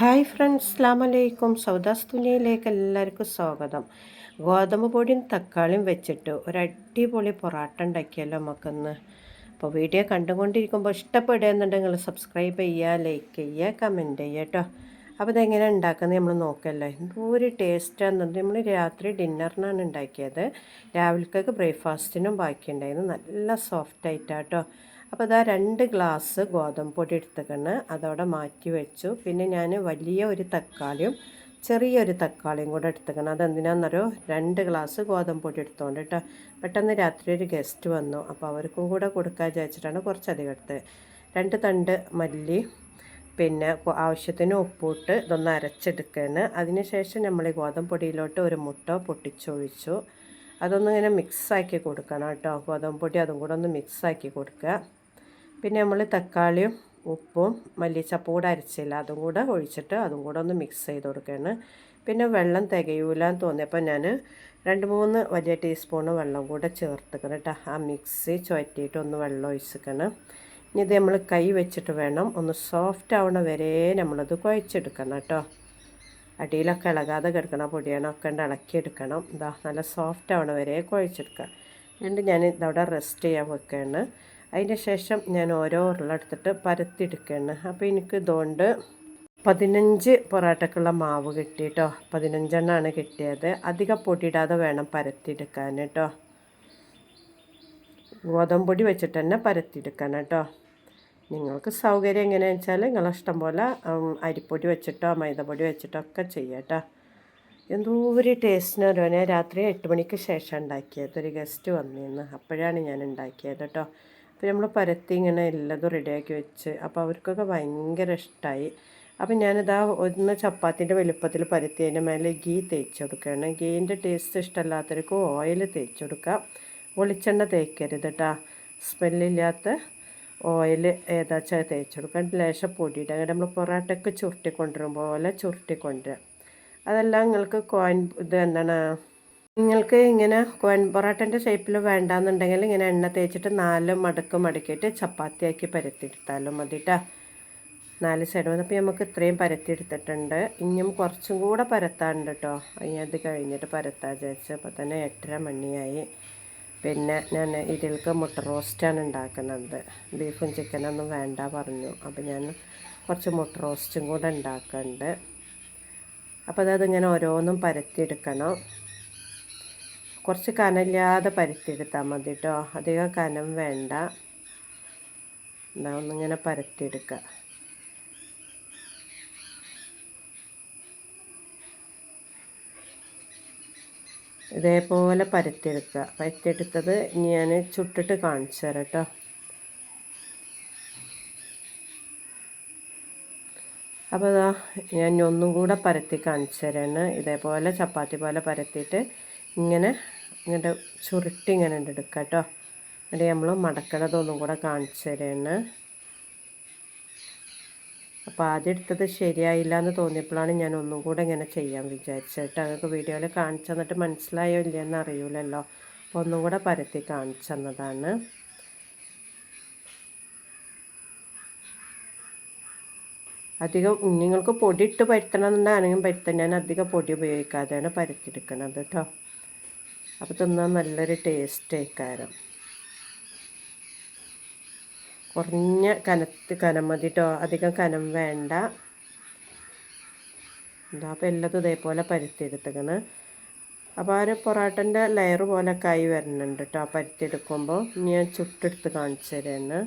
Hi friends അസ്ലാം വലൈക്കും സൗദാസ് എല്ലാവർക്കും സ്വാഗതം. ഗോതമ്പ് പൊടിയും തക്കാളിയും വെച്ചിട്ട് ഒരു അടിപൊളി പൊറാട്ട ഉണ്ടാക്കിയല്ലോ നമുക്കൊന്ന്. അപ്പോൾ വീഡിയോ കണ്ടുകൊണ്ടിരിക്കുമ്പോൾ ഇഷ്ടപ്പെടുകയെന്നുണ്ടെങ്കിൽ സബ്സ്ക്രൈബ് ചെയ്യുക ലൈക്ക് ചെയ്യുക കമന്റ് ചെയ്യുക കേട്ടോ. അപ്പോൾ ഇതെങ്ങനെ ഉണ്ടാക്കുന്നത് നമ്മൾ നോക്കല്ലേ. എന്തോ ടേസ്റ്റാണെന്നുണ്ട് നമ്മൾ രാത്രി ഡിന്നറിനാണ് ഉണ്ടാക്കിയത്. രാവിലത്തേക്ക് ബ്രേക്ക്ഫാസ്റ്റിനും ബാക്കിയുണ്ടായിരുന്നു. നല്ല സോഫ്റ്റ് ആയിട്ടാട്ടോ അപ്പോൾ ഇതാ രണ്ട് ഗ്ലാസ് ഗോതമ്പ് പൊടി എടുത്തേക്കണ് അതവിടെ മാറ്റി വെച്ചു. പിന്നെ ഞാൻ വലിയ ഒരു തക്കാളിയും ചെറിയൊരു തക്കാളിയും കൂടെ എടുത്തേക്കണം അതെന്തിനാണെന്നറിയോ രണ്ട് ഗ്ലാസ് ഗോതമ്പ് പൊടി എടുത്തോണ്ട് കേട്ടോ പെട്ടെന്ന് രാത്രി ഒരു ഗസ്റ്റ് വന്നു. അപ്പോൾ അവർക്കും കൂടെ കൊടുക്കാൻ വിചാരിച്ചിട്ടാണ് കുറച്ചധികം എടുത്തത്. രണ്ട് തണ്ട് മല്ലി പിന്നെ ആവശ്യത്തിന് ഉപ്പിട്ട് ഇതൊന്ന് അരച്ചെടുക്കുകയാണ് അതിന് ശേഷം നമ്മൾ ഈ ഗോതമ്പ് പൊടിയിലോട്ട് ഒരു മുട്ട പൊട്ടിച്ചൊഴിച്ചു. അതൊന്നിങ്ങനെ മിക്സാക്കി കൊടുക്കണം കേട്ടോ. ഗോതമ്പ് പൊടി അതും കൂടെ ഒന്ന് മിക്സാക്കി കൊടുക്കുക. പിന്നെ നമ്മൾ തക്കാളിയും ഉപ്പും മല്ലിച്ചപ്പ് കൂടെ അരച്ചില്ല. അതും കൂടെ ഒഴിച്ചിട്ട് അതും കൂടെ ഒന്ന് മിക്സ് ചെയ്ത് കൊടുക്കുകയാണ്. പിന്നെ വെള്ളം തികയൂലെന്ന് തോന്നിയപ്പോൾ ഞാൻ രണ്ട് മൂന്ന് വലിയ ടീസ്പൂണ് വെള്ളം കൂടെ ചേർത്തുക്കണം കേട്ടോ. ആ മിക്സി ചുവറ്റിയിട്ട് ഒന്ന് വെള്ളം ഒഴിച്ചിക്കണം ഇനി ഇത് നമ്മൾ കൈ വെച്ചിട്ട് വേണം ഒന്ന് സോഫ്റ്റ് ആവണ വരെ നമ്മളത് കുഴച്ചെടുക്കണം കേട്ടോ. അടിയിലൊക്കെ ഇളകാതെ കിടക്കണം പൊടിയണമൊക്കെ ഉണ്ട് ഇളക്കിയെടുക്കണം. ഇതാ നല്ല സോഫ്റ്റ് ആവണ വരെ കുഴച്ചെടുക്കുക. എന്നിട്ട് ഞാൻ ഇതവിടെ റെസ്റ്റ് ചെയ്യാൻ വെക്കുകയാണ്. അതിന് ശേഷം ഞാൻ ഓരോ ഉരുളെടുത്തിട്ട് പരത്തിയെടുക്കുകയാണ്. അപ്പോൾ എനിക്ക് ഇതുകൊണ്ട് പതിനഞ്ച് പൊറാട്ടക്കുള്ള മാവ് കിട്ടി കേട്ടോ പതിനഞ്ചെണ്ണമാണ് കിട്ടിയത്. അധികം പൊടിയിടാതെ വേണം പരത്തിയെടുക്കാൻ കേട്ടോ. ഗോതമ്പൊടി വെച്ചിട്ട് തന്നെ പരത്തിയെടുക്കാൻ കേട്ടോ. നിങ്ങൾക്ക് സൗകര്യം എങ്ങനെയാണെന്ന് വെച്ചാൽ നിങ്ങളെ ഇഷ്ടം പോലെ അരിപ്പൊടി വെച്ചിട്ടോ മൈദപ്പൊടി വെച്ചിട്ടോ ഒക്കെ ചെയ്യാം കേട്ടോ. എന്തോ ഒരു ടേസ്റ്റിന് അറിയാൻ രാത്രി എട്ട് മണിക്ക് ശേഷം ഉണ്ടാക്കിയത്. ഒരു ഗസ്റ്റ് വന്നിരുന്നു. അപ്പോഴാണ് ഞാൻ ഉണ്ടാക്കിയത് കേട്ടോ. അപ്പോൾ നമ്മൾ പരത്തി ഇങ്ങനെ എല്ലാതും റെഡിയാക്കി വെച്ച്. അപ്പോൾ അവർക്കൊക്കെ ഭയങ്കര ഇഷ്ടമായി അപ്പം ഞാനിതാ ഒന്ന് ചപ്പാത്തിന്റെ വലുപ്പത്തിൽ പരത്തി അതിന്റെ മേലെ ഗീ തേച്ച് കൊടുക്കുകയാണ്. ഗീന്റെ ടേസ്റ്റ് ഇഷ്ടമല്ലാത്തവർക്ക് ഓയിൽ തേച്ച് കൊടുക്കാം വെളിച്ചെണ്ണ തേക്കരുത് കേട്ടോ സ്മെല്ലില്ലാത്ത ഓയിൽ ഏതാച്ചാൽ തേച്ച് കൊടുക്കാം ലേശം പൊടിയിട്ട് അങ്ങനെ നമ്മൾ പൊറാട്ടയ്ക്ക് ചുരുട്ടിക്കൊണ്ടിരും പോലെ ചുരുട്ടി കൊണ്ടുവരിക. അതെല്ലാം നിങ്ങൾക്ക് കോയിൻ ഇത് എന്താണ് നിങ്ങൾക്ക് ഇങ്ങനെ കോൻ പൊറോട്ടന്റെ ഷേപ്പിൽ വേണ്ടാന്നുണ്ടെങ്കിൽ ഇങ്ങനെ എണ്ണ തേച്ചിട്ട് നാല് മടക്ക് മടക്കിയിട്ട് ചപ്പാത്തിയാക്കി പരത്തിയെടുത്താലും മതി കേട്ടോ നാല് സൈഡ് വന്നപ്പോൾ നമുക്ക് ഇത്രയും പരത്തിയെടുത്തിട്ടുണ്ട്. ഇനിയും കുറച്ചും കൂടെ പരത്താണ്ട് കേട്ടോ അത് കഴിഞ്ഞിട്ട് പരത്താൻ വിചാരിച്ചു അപ്പോൾ തന്നെ എട്ടര മണിയായി. പിന്നെ ഞാൻ ഇതിൽക്ക് മുട്ട റോസ്റ്റാണ് ഉണ്ടാക്കുന്നത്. ബീഫും ചിക്കനൊന്നും വേണ്ട പറഞ്ഞു. അപ്പോൾ ഞാൻ കുറച്ച് മുട്ട റോസ്റ്റും കൂടെ ഉണ്ടാക്കുന്നുണ്ട്. അപ്പോൾ അതത് ഇങ്ങനെ ഓരോന്നും പരത്തിയെടുക്കണം. കുറച്ച് കനമില്ലാതെ പരത്തിയെടുത്താൽ മതി കേട്ടോ അധികം കനം വേണ്ട. എന്താ ഒന്നിങ്ങനെ പരത്തിയെടുക്കുക ഇതേപോലെ പരത്തിയെടുക്കുക പരത്തിയെടുത്തത് ഇനി ഞാൻ ചുട്ടിട്ട് കാണിച്ചു തരാം കേട്ടോ അപ്പോൾ അതാ ഞാൻ ഒന്നും കൂടെ പരത്തി കാണിച്ചു തരാണ്. ഇതേപോലെ ചപ്പാത്തി പോലെ പരത്തിയിട്ട് ഇങ്ങനെ ഇങ്ങോട്ട് ചുരുട്ടി ഇങ്ങനെ എടുക്കുക കേട്ടോ എന്നിട്ട് നമ്മൾ മടക്കണതൊന്നും കൂടെ കാണിച്ചു തരാണ്. അപ്പോൾ ആദ്യം എടുത്തത് ശരിയായില്ല എന്ന് തോന്നിയപ്പോഴാണ് ഞാൻ ഒന്നും കൂടെ ഇങ്ങനെ ചെയ്യാൻ വിചാരിച്ചത് കേട്ടോ അതൊക്കെ വീഡിയോയിൽ കാണിച്ചു തന്നിട്ട് മനസ്സിലായോ ഇല്ലയെന്ന് അറിയില്ലല്ലോ അപ്പോൾ ഒന്നും കൂടെ പരത്തി കാണിച്ചു തന്നതാണ്. അധികം നിങ്ങൾക്ക് പൊടി ഇട്ട് പരുത്തണം എന്നുണ്ടെങ്കിൽ പരുത്താൻ ഞാൻ അധികം പൊടി ഉപയോഗിക്കാതെയാണ് പരത്തിയെടുക്കുന്നത് കേട്ടോ അപ്പോൾ തിന്നാൻ നല്ലൊരു ടേസ്റ്റ് ആയിക്കാരം കുറഞ്ഞ കനത്ത് കനം മതി കേട്ടോ അധികം കനം വേണ്ട. എന്താ അപ്പോൾ എല്ലാതും ഇതേപോലെ പരുത്തിയെടുത്തേക്കണ്. അപ്പോൾ ആ ഒരു പൊറാട്ടന്റെ ലെയർ പോലെ കൈ വരുന്നുണ്ട് കേട്ടോ പരുത്തിയെടുക്കുമ്പോൾ ഞാൻ ചുട്ടെടുത്ത് കാണിച്ചു തരാണ്.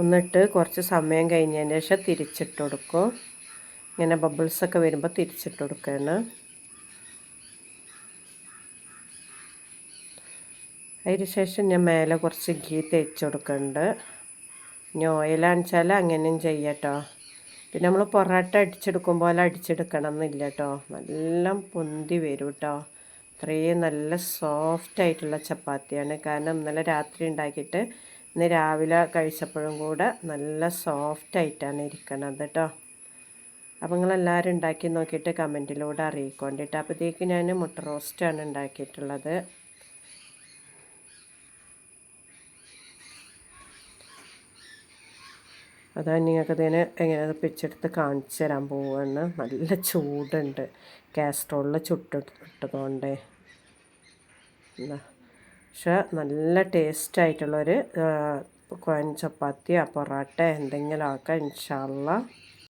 ഒന്നിട്ട് കുറച്ച് സമയം കഴിഞ്ഞതിന് ശേഷം തിരിച്ചിട്ട് കൊടുക്കും. ഇങ്ങനെ ബബിൾസൊക്കെ വരുമ്പോൾ തിരിച്ചിട്ട് കൊടുക്കുകയാണ് അതിന് ശേഷം ഞാൻ മേലെ കുറച്ച് ഗീ തേച്ച് കൊടുക്കുന്നുണ്ട് ഇനി ഓയിലാണിച്ചാൽ അങ്ങനെയും ചെയ്യട്ടോ. പിന്നെ നമ്മൾ പൊറോട്ട അടിച്ചെടുക്കും പോലെ അടിച്ചെടുക്കണം എന്നില്ല കേട്ടോ നല്ല പൊന്തി വരും കേട്ടോ അത്രയും നല്ല സോഫ്റ്റ് ആയിട്ടുള്ള ചപ്പാത്തിയാണ്. കാരണം ഇന്നലെ രാത്രി ഉണ്ടാക്കിയിട്ട് ഇന്ന് രാവിലെ കഴിച്ചപ്പോഴും കൂടെ നല്ല സോഫ്റ്റ് ആയിട്ടാണ് ഇരിക്കണത് കേട്ടോ അപ്പോൾ നിങ്ങളെല്ലാവരും ഉണ്ടാക്കി നോക്കിയിട്ട് കമന്റിലൂടെ അറിയിക്കൊണ്ടിട്ട് അപ്പോഴത്തേക്ക് ഞാൻ മുട്ട റോസ്റ്റാണ് ഉണ്ടാക്കിയിട്ടുള്ളത്. അതാ നിങ്ങൾക്ക് ഇതിനെ എങ്ങനെ പിച്ചെടുത്ത് കാണിച്ചു തരാൻ പോവാണ് നല്ല ചൂടുണ്ട്. കാസ്ട്രോളിൽ ചുട്ടിട്ടതുകൊണ്ടേ എന്താ പക്ഷെ നല്ല ടേസ്റ്റ് ആയിട്ടുള്ളൊരു കോൻ ചപ്പാത്തിയോ പൊറോട്ട എന്തെങ്കിലും ആക്കാം ഇൻഷാല്ല